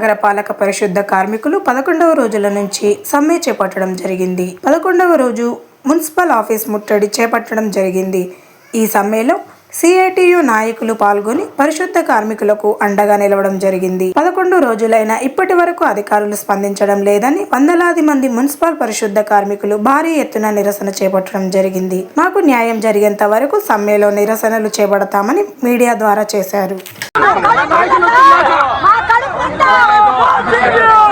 నగరపాలక పరిశుద్ధ కార్మికులు పదకొండవ రోజుల నుంచి సమ్మె చేపట్టడం జరిగింది. పదకొండవ రోజు మున్సిపల్ ఆఫీస్ ముట్టడి చేపట్టడం జరిగింది. ఈ సమ్మెలో సిఐటియు నాయకులు పాల్గొని పరిశుద్ధ కార్మికులకు అండగా నిలవడం జరిగింది. పదకొండు రోజులైన ఇప్పటి వరకు అధికారులు స్పందించడం లేదని వందలాది మంది మున్సిపల్ పరిశుద్ధ కార్మికులు భారీ ఎత్తున నిరసన చేపట్టడం జరిగింది. మాకు న్యాయం జరిగేంత వరకు సమ్మెలో నిరసనలు చేపడతామని మీడియా ద్వారా చేశారు. మా కడుపు నిండా మా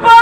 కలిసి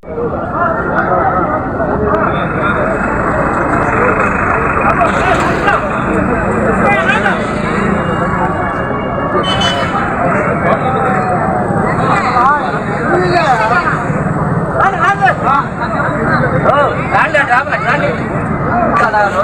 đá với lại đá đi. Sao là nó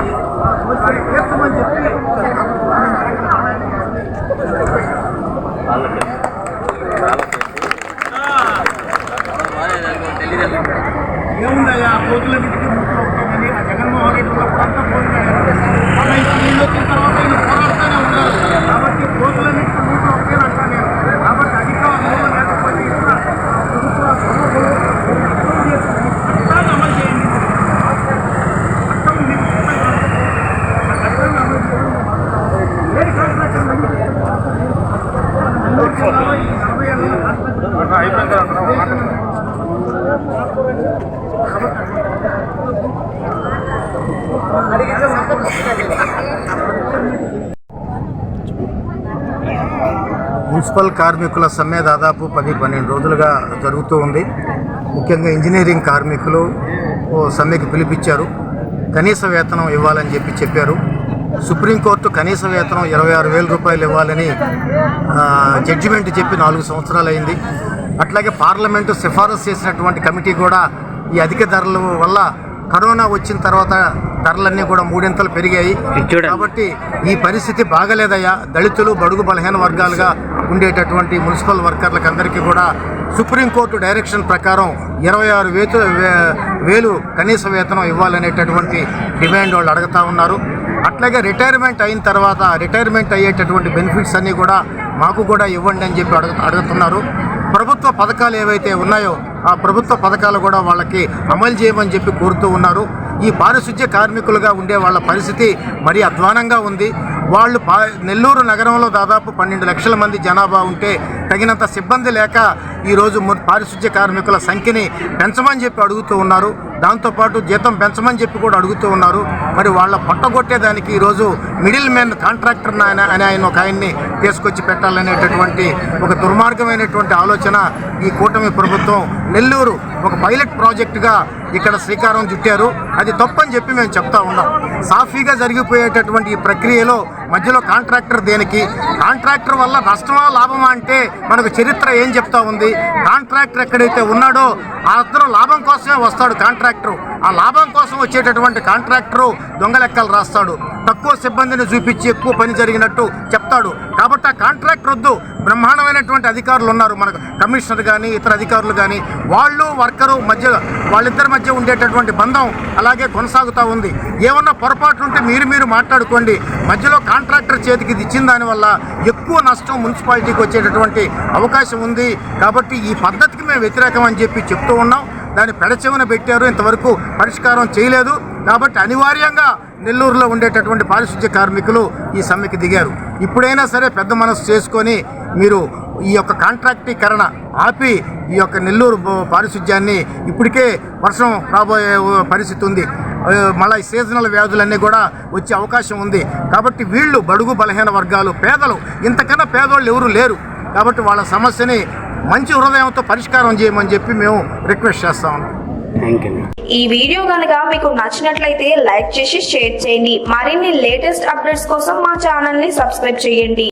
municipal కార్మికుల సమ్మె దాదాపు పది పన్నెండు రోజులుగా జరుగుతూ ఉంది. ముఖ్యంగా ఇంజనీరింగ్ కార్మికులు ఓ సమ్మెకి పిలిపించారు. కనీస వేతనం ఇవ్వాలని చెప్పి చెప్పారు. సుప్రీంకోర్టు కనీస వేతనం ఇరవై ఆరు వేల రూపాయలు ఇవ్వాలని జడ్జిమెంట్ చెప్పి నాలుగు సంవత్సరాలు అయింది అట్లాగే పార్లమెంటు సిఫారసు చేసినటువంటి కమిటీ కూడా ఈ అధిక ధరల వల్ల కరోనా వచ్చిన తర్వాత ధరలన్నీ కూడా మూడింతలు పెరిగాయి. కాబట్టి ఈ పరిస్థితి బాగలేదయ్యా. దళితులు బడుగు బలహీన వర్గాలుగా ఉండేటటువంటి మున్సిపల్ వర్కర్లకు అందరికీ కూడా సుప్రీంకోర్టు డైరెక్షన్ ప్రకారం ఇరవై ఆరు వేతు వేలు కనీస వేతనం ఇవ్వాలనేటటువంటి డిమాండ్ వాళ్ళు అడుగుతా ఉన్నారు. అట్లాగే రిటైర్మెంట్ అయిన తర్వాత రిటైర్మెంట్ అయ్యేటటువంటి బెనిఫిట్స్ అన్నీ కూడా మాకు కూడా ఇవ్వండి అని చెప్పి అడుగు అడుగుతున్నారు. ప్రభుత్వ పథకాలు ఏవైతే ఉన్నాయో ఆ ప్రభుత్వ పథకాలు కూడా వాళ్ళకి అమలు చేయమని చెప్పి కోరుతూ ఉన్నారు. ఈ పారిశుధ్య కార్మికులుగా ఉండే వాళ్ళ పరిస్థితి మరీ అధ్వానంగా ఉంది. వాళ్ళు పా నెల్లూరు నగరంలో దాదాపు పన్నెండు లక్షల మంది జనాభా ఉంటే తగినంత సిబ్బంది లేక ఈరోజు పారిశుధ్య కార్మికుల సంఖ్యని పెంచమని చెప్పి అడుగుతూ ఉన్నారు. దాంతోపాటు జీతం పెంచమని చెప్పి కూడా అడుగుతూ ఉన్నారు. మరి వాళ్ళ పొట్టగొట్టేదానికి ఈరోజు మిడిల్ మ్యాన్ కాంట్రాక్టర్ ఆయన అని ఆయన ఒక ఆయన్ని తీసుకొచ్చి పెట్టాలనేటటువంటి ఒక దుర్మార్గమైనటువంటి ఆలోచన ఈ కూటమి ప్రభుత్వం నెల్లూరు ఒక పైలట్ ప్రాజెక్టుగా ఇక్కడ శ్రీకారం చుట్టారు. అది తప్పని చెప్పి మేము చెప్తా ఉన్నాం. సాఫీగా జరిగిపోయేటటువంటి ఈ ప్రక్రియలో మధ్యలో కాంట్రాక్టర్ దేనికి? కాంట్రాక్టర్ వల్ల నష్టమా లాభమా అంటే మనకు చరిత్ర ఏం చెప్తా ఉంది? కాంట్రాక్టర్ ఎక్కడైతే ఉన్నాడో అతను లాభం కోసమే వస్తాడు కాంట్రాక్టర్. ఆ లాభం కోసం వచ్చేటటువంటి కాంట్రాక్టరు దొంగ లెక్కలు రాస్తాడు. తక్కువ సిబ్బందిని చూపించి ఎక్కువ పని జరిగినట్టు చెప్తాడు. కాబట్టి ఆ కాంట్రాక్టర్ వద్దు. బ్రహ్మాండమైనటువంటి అధికారులు ఉన్నారు. మనకు కమిషనర్ కానీ ఇతర అధికారులు కానీ వాళ్ళు వర్కరు మధ్య వాళ్ళిద్దరి మధ్య ఉండేటటువంటి బంధం అలాగే కొనసాగుతూ ఉంది. ఏమన్నా పొరపాట్లు ఉంటే మీరు మీరు మాట్లాడుకోండి. మధ్యలో కాంట్రాక్టర్ చేతికి ఇది ఇచ్చిన దానివల్ల ఎక్కువ నష్టం మున్సిపాలిటీకి వచ్చేటటువంటి అవకాశం ఉంది. కాబట్టి ఈ పద్ధతికి మేము వ్యతిరేకం అని చెప్పి చెప్తూ ఉన్నాం. దాన్ని పెడచెవిన పెట్టారు. ఇంతవరకు పరిష్కారం చేయలేదు. కాబట్టి అనివార్యంగా నెల్లూరులో ఉండేటటువంటి పారిశుధ్య కార్మికులు ఈ సమ్మెకి దిగారు. ఇప్పుడైనా సరే పెద్ద మనసు చేసుకొని మీరు ఈ యొక్క కాంట్రాక్టీకరణ ఆపి ఈ యొక్క నెల్లూరు పారిశుద్ధ్యాన్ని పారిశుధ్యాన్ని ఇప్పటికే వర్షం రాబోయే పరిస్థితి ఉంది. మళ్ళీ ఈ సీజనల్ వ్యాధులన్నీ కూడా వచ్చే అవకాశం ఉంది. కాబట్టి వీళ్ళు బడుగు బలహీన వర్గాలు పేదలు. ఇంతకన్నా పేదోళ్ళు ఎవరు లేరు. కాబట్టి వాళ్ళ సమస్యని మంచి హృదయంతో పరిష్కారం చేయమని చెప్పి మేము రిక్వెస్ట్ చేస్తా ఉన్నాం. ఈ వీడియో కనుక మీకు నచ్చినట్లయితే లైక్ చేసి షేర్ చేయండి. మరిన్ని లేటెస్ట్ అప్డేట్స్ కోసం మా ఛానల్ని సబ్స్క్రైబ్ చేయండి.